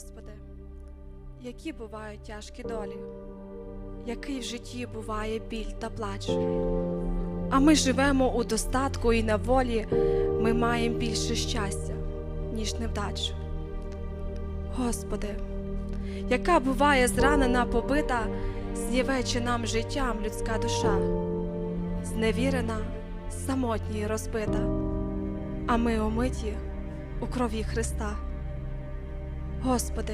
Господи, які бувають тяжкі долі, який в житті буває біль та плач. А ми живемо у достатку і на волі, ми маємо більше щастя, ніж невдач. Господи, яка буває зранена побита, знівеченам життям людська душа, зневірена, самотня й розбита, а ми омиті у крові Христа. Господи,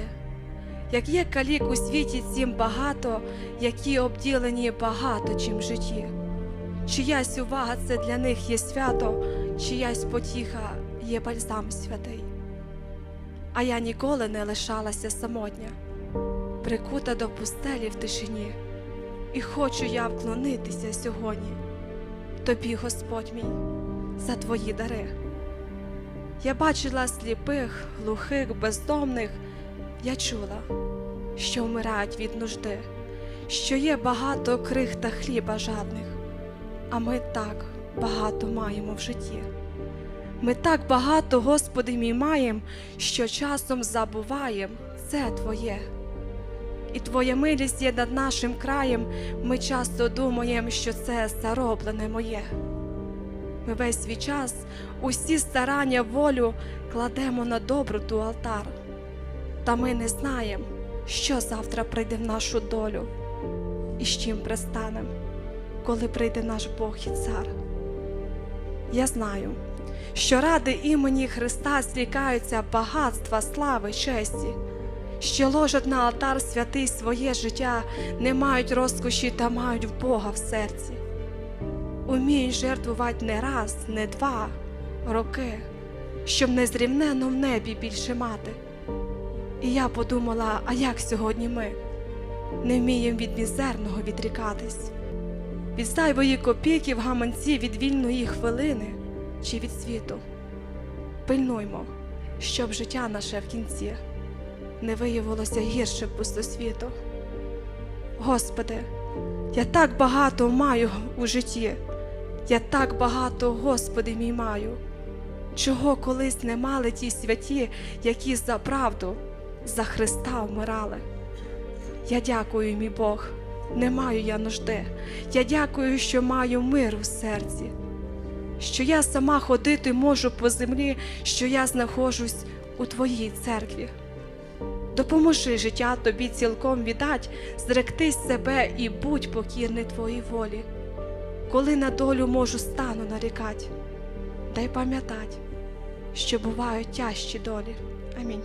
як є калік у світі цім багато, які обділені багато чим житті. Чиясь увага це для них є свято, чиясь потіха є бальзам святий. А я ніколи не лишалася самотня, прикута до пустелі в тишині, і хочу я вклонитися сьогодні, тобі, Господь мій, за твої дари. Я бачила сліпих, глухих, бездомних, я чула, що вмирають від нужди, що є багато крих та хліба жадних, а ми так багато маємо в житті. Ми так багато, Господи мій, маєм, що часом забуваєм це Твоє. І Твоя милість є над нашим краєм, ми часто думаємо, що це зароблене моє. Ми весь свій час, усі старання, волю кладемо на доброту алтар. Та ми не знаємо, що завтра прийде в нашу долю і з чим пристанем, коли прийде наш Бог і цар. Я знаю, що ради імені Христа зрікаються багатства, слави, честі, що ложать на алтар святий своє життя, не мають розкоші та мають в Бога в серці. Уміють жертвувати не раз, не два роки, щоб незрівненно в небі більше мати. І я подумала, а як сьогодні ми не вміємо від мізерного відрікатись, від зайвої копійки в гаманці від вільної хвилини чи від світу. Пильнуймо, щоб життя наше в кінці не виявилося гірше пустосвіту. Господи, я так багато маю у житті, я так багато, Господи мій маю, чого колись не мали ті святі, які за правду, за Христа вмирали. Я дякую, мій Бог, не маю я нужди. Я дякую, що маю мир у серці, що я сама ходити можу по землі, що я знаходжусь у Твоїй церкві. Допоможи життя тобі цілком віддать, зректись себе і будь покірний твоїй волі. Коли на долю можу стану нарікать, дай пам'ятать, що бувають тяжчі долі. Амінь.